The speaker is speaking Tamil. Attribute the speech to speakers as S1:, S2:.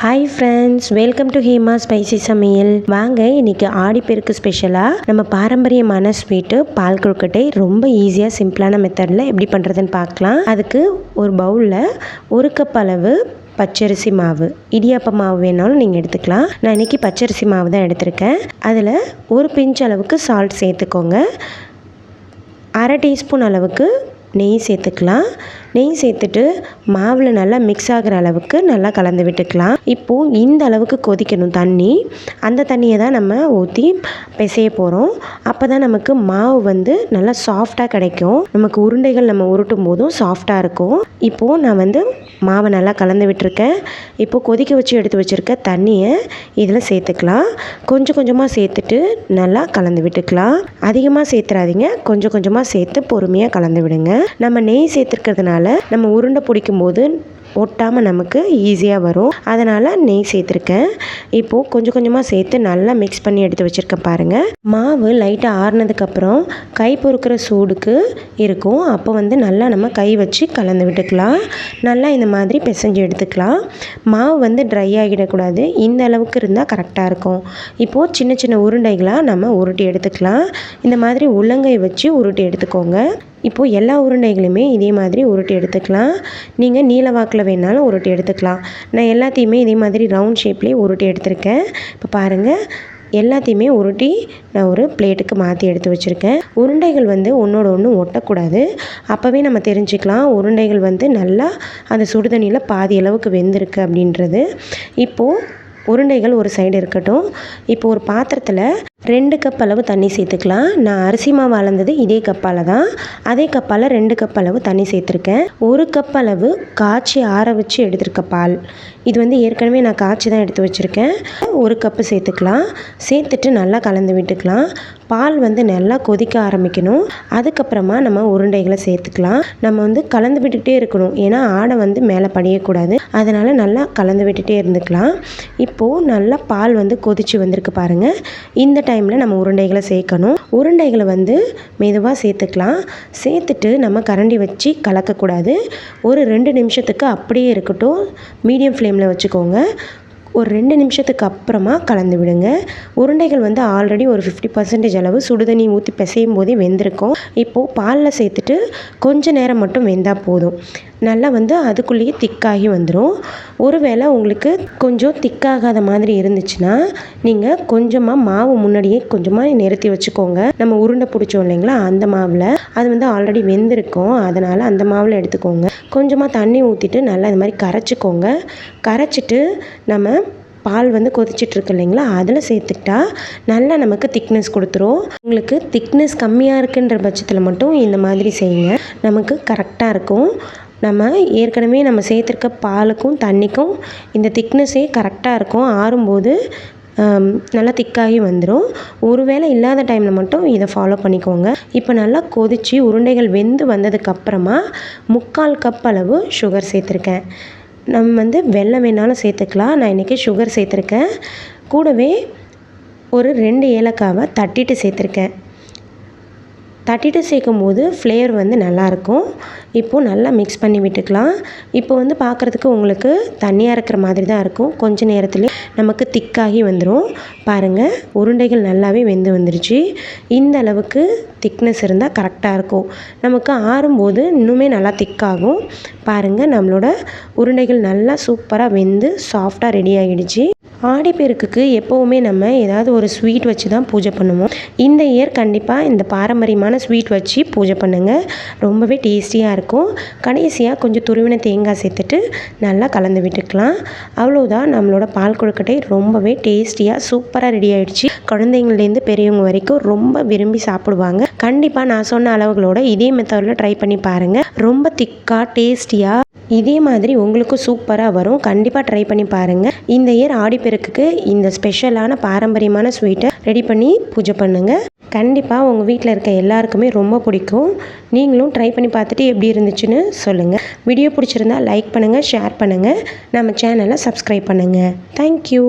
S1: Hi friends welcome to Heema spicy சமையல் வாங்க இன்னைக்கு ஆடிப்பெருக்கு ஸ்பெஷலாக நம்ம பாரம்பரியமான ஸ்வீட்டு பால் கொழுக்கட்டை ரொம்ப ஈஸியாக சிம்பிளான மெத்தடில் எப்படி பண்ணுறதுன்னு பார்க்கலாம். அதுக்கு ஒரு பவுலில் ஒரு கப் அளவு பச்சரிசி மாவு இடியாப்ப மாவு வேணாலும் நீங்கள் எடுத்துக்கலாம். நான் இன்றைக்கி பச்சரிசி மாவு தான் எடுத்திருக்கேன். அதில் ஒரு பிஞ்ச் அளவுக்கு சால்ட் சேர்த்துக்கோங்க. அரை டீஸ்பூன் அளவுக்கு நெய் சேர்த்துக்கலாம். நெய் சேர்த்துட்டு மாவில் நல்லா மிக்ஸ் ஆகிற அளவுக்கு நல்லா கலந்து விட்டுக்கலாம். இப்போது இந்த அளவுக்கு கொதிக்கணும் தண்ணி. அந்த தண்ணியை தான் நம்ம ஊற்றி பிசைய போகிறோம் அப்போ தான் நமக்கு மாவு வந்து நல்லா சாஃப்டாக கிடைக்கும். நமக்கு உருண்டைகள் நம்ம உருட்டும் போதும் சாஃப்டாக இருக்கும். இப்போது நான் வந்து மாவை நல்லா கலந்து விட்டுருக்கேன். இப்போது கொதிக்க வச்சு எடுத்து வச்சுருக்க தண்ணியை இதில் சேர்த்துக்கலாம். கொஞ்சம் கொஞ்சமாக சேர்த்துட்டு நல்லா கலந்து விட்டுக்கலாம். அதிகமாக சேர்த்துறாதீங்க. கொஞ்சம் கொஞ்சமாக சேர்த்து பொறுமையாக கலந்து விடுங்க. நம்ம நெய் சேர்த்துருக்கிறதுனால நம்ம உருண்டை பிடிக்கும் போது ஒட்டாமல் நமக்கு ஈஸியாக வரும். அதனால் நெய் சேர்த்துருக்கேன். இப்போது கொஞ்சம் கொஞ்சமாக சேர்த்து நல்லா மிக்ஸ் பண்ணி எடுத்து வச்சுருக்கேன் பாருங்கள் மாவு லைட்டாக ஆறுனதுக்கப்புறம் கை பொறுக்கிற சூடுக்கு இருக்கும். அப்போ வந்து நல்லா நம்ம கை வச்சு கலந்து விட்டுக்கலாம். நல்லா இந்த மாதிரி பிசைஞ்சு எடுத்துக்கலாம். மாவு வந்து ட்ரை ஆகிடக்கூடாது. இந்த அளவுக்கு இருந்தால் கரெக்டாக இருக்கும். இப்போது சின்ன சின்ன உருண்டைகளாக நம்ம உருட்டி எடுத்துக்கலாம். இந்த மாதிரி உள்ளங்கை வச்சு உருட்டி எடுத்துக்கோங்க. இப்போது எல்லா உருண்டைகளுமே இதே மாதிரி உருட்டி எடுத்துக்கலாம். நீங்கள் நீல வாக்கில் வேணாலும் உருட்டி எடுத்துக்கலாம். நான் எல்லாத்தையுமே இதே மாதிரி ரவுண்ட் ஷேப்லேயே உருட்டி எடுத்திருக்கேன். இப்போ பாருங்கள் எல்லாத்தையுமே உருட்டி நான் ஒரு பிளேட்டுக்கு மாற்றி எடுத்து வச்சுருக்கேன். உருண்டைகள் வந்து ஒன்றோட ஒன்று ஒட்டக்கூடாது. அப்போவே நம்ம தெரிஞ்சுக்கலாம் உருண்டைகள் வந்து நல்லா அந்த சுடுதண்ணியில் பாதி அளவுக்கு வெந்திருக்கு அப்படின்றது. இப்போது உருண்டைகள் ஒரு சைடு இருக்கட்டும். இப்போ ஒரு பாத்திரத்தில் ரெண்டு கப் அளவு தண்ணி சேர்த்துக்கலாம். நான் அரிசி மாவு அளந்தது இதே கப்பால் தான். அதே கப்பால் ரெண்டு கப் அளவு தண்ணி சேர்த்துருக்கேன். ஒரு கப் அளவு காய்ச்சி ஆற வச்சு எடுத்திருக்க பால். இது வந்து ஏற்கனவே நான் காய்ச்சி தான் எடுத்து வச்சுருக்கேன். ஒரு கப்பு சேர்த்துக்கலாம். சேர்த்துட்டு நல்லா கலந்து விட்டுக்கலாம். பால் வந்து நல்லா கொதிக்க ஆரம்பிக்கணும். அதுக்கப்புறமா நம்ம உருண்டைகளை சேர்த்துக்கலாம். நம்ம வந்து கலந்து விட்டுகிட்டே இருக்கணும். ஏன்னா ஆடை வந்து மேலே படியக்கூடாது. அதனால் நல்லா கலந்து விட்டுகிட்டே இருந்துக்கலாம். இப்போது நல்லா பால் வந்து கொதிச்சு வந்திருக்கு பாருங்கள் இந்த டைமில் நம்ம உருண்டைகளை சேர்க்கணும். உருண்டைகளை வந்து மெதுவாக சேர்த்துக்கலாம். சேர்த்துட்டு நம்ம கரண்டி வச்சு கலக்கக்கூடாது. ஒரு ரெண்டு நிமிஷத்துக்கு அப்படியே இருக்கட்டும். மீடியம் ஃப்ளேமில் வச்சுக்கோங்க. ஒரு ரெண்டு நிமிஷத்துக்கு அப்புறமா கலந்து விடுங்க. உருண்டைகள் வந்து ஆல்ரெடி ஒரு ஃபிஃப்டி பர்சன்டேஜ் அளவு சுடுதண்ணி ஊற்றி பிசையும் போதே வெந்திருக்கும். இப்போது பாலில் சேர்த்துட்டு கொஞ்ச நேரம் மட்டும் வெந்தால் போதும். நல்லா வந்து அதுக்குள்ளேயே திக்காகி வந்துடும் ஒருவேளை உங்களுக்கு கொஞ்சம் திக்காகாத மாதிரி இருந்துச்சுன்னா நீங்கள் கொஞ்சமாக மாவு முன்னாடியே கொஞ்சமாக நிறுத்தி வச்சுக்கோங்க. நம்ம உருண்டை பிடிச்சோம் இல்லைங்களா அந்த மாவில். அது வந்து ஆல்ரெடி வெந்திருக்கும். அதனால் அந்த மாவில் எடுத்துக்கோங்க. கொஞ்சமாக தண்ணி ஊற்றிட்டு நல்லா இது மாதிரி கரைச்சிக்கோங்க. கரைச்சிட்டு நம்ம பால் வந்து கொதிச்சிட்ருக்கு இல்லைங்களா அதில் சேர்த்துக்கிட்டா நல்லா நமக்கு திக்னஸ் கொடுத்துரும். உங்களுக்கு திக்னஸ் கம்மியாக இருக்குன்ற பட்சத்தில் மட்டும் இந்த மாதிரி செய்யுங்க. நமக்கு கரெக்டாக இருக்கும். நம்ம ஏற்கனவே நம்ம சேர்த்துருக்க பாலுக்கும் தண்ணிக்கும் இந்த திக்னஸே கரெக்டாக இருக்கும். ஆறும்போது நல்லா திக்காகி வந்துடும் ஒருவேளை இல்லாத டைமில் மட்டும் இதை ஃபாலோ பண்ணிக்கோங்க. இப்போ நல்லா கொதித்து உருண்டைகள் வெந்து வந்ததுக்கப்புறமா முக்கால் கப் அளவு சுகர் சேர்த்துருக்கேன். நம்ம வந்து வெள்ளம் வேணாலும் சேர்த்துக்கலாம். நான் இன்றைக்கி சுகர் சேர்த்துருக்கேன். கூடவே ஒரு ரெண்டு ஏலக்காவை தட்டிட்டு சேர்த்துருக்கேன். தட்டிட்டு சேர்க்கும் போது ஃப்ளேவர் வந்து நல்லாயிருக்கும். இப்போது நல்லா மிக்ஸ் பண்ணி விட்டுக்கலாம். இப்போ வந்து பார்க்குறதுக்கு உங்களுக்கு தண்ணியாக இருக்கிற மாதிரி தான் இருக்கும். கொஞ்ச நேரத்துலேயே நமக்கு திக்காகி வந்துடும் பாருங்கள் உருண்டைகள் நல்லாவே வெந்து வந்துருச்சு. இந்த அளவுக்கு திக்னஸ் இருந்தால் கரெக்டாக இருக்கும். நமக்கு ஆறும்போது இன்னுமே நல்லா திக்காகும் பாருங்கள் நம்மளோட உருண்டைகள் நல்லா சூப்பராக வெந்து சாஃப்டாக ரெடி ஆகிடுச்சு. ஆடிப்பெருக்குக்கு எப்போவுமே நம்ம ஏதாவது ஒரு ஸ்வீட் வச்சு தான் பூஜை பண்ணுவோம். இந்த இயர் கண்டிப்பாக இந்த பாரம்பரியமான ஸ்வீட் வச்சு பூஜை பண்ணுங்கள் ரொம்பவே டேஸ்டியாக இருக்கும். கடைசியாக கொஞ்சம் துருவின தேங்காய் சேர்த்துட்டு நல்லா கலந்து விட்டுக்கலாம். அவ்வளோதான் நம்மளோட பால் கொழுக்கட்டை ரொம்பவே டேஸ்டியாக சூப்பராக ரெடி ஆகிடுச்சு குழந்தைங்கள்லேருந்து பெரியவங்க வரைக்கும் ரொம்ப விரும்பி சாப்பிடுவாங்க. கண்டிப்பாக நான் சொன்ன அளவுகளோட இதே மெத்தடில் ட்ரை பண்ணி பாருங்கள் ரொம்ப திக்காக டேஸ்டியாக இதே மாதிரி உங்களுக்கும் சூப்பராக வரும். கண்டிப்பாக ட்ரை பண்ணி பாருங்கள் இந்த இயர் ஆடிப்பெருக்குக்கு இந்த ஸ்பெஷலான பாரம்பரியமான ஸ்வீட்டை ரெடி பண்ணி பூஜை பண்ணுங்கள் கண்டிப்பாக உங்கள் வீட்டில் இருக்க எல்லாருக்குமே ரொம்ப பிடிக்கும். நீங்களும் ட்ரை பண்ணி பார்த்துட்டு எப்படி இருந்துச்சுன்னு சொல்லுங்கள் வீடியோ பிடிச்சிருந்தா லைக் பண்ணுங்கள் ஷேர் பண்ணுங்கள் நம்ம சேனலை சப்ஸ்கிரைப் பண்ணுங்கள் தேங்க்யூ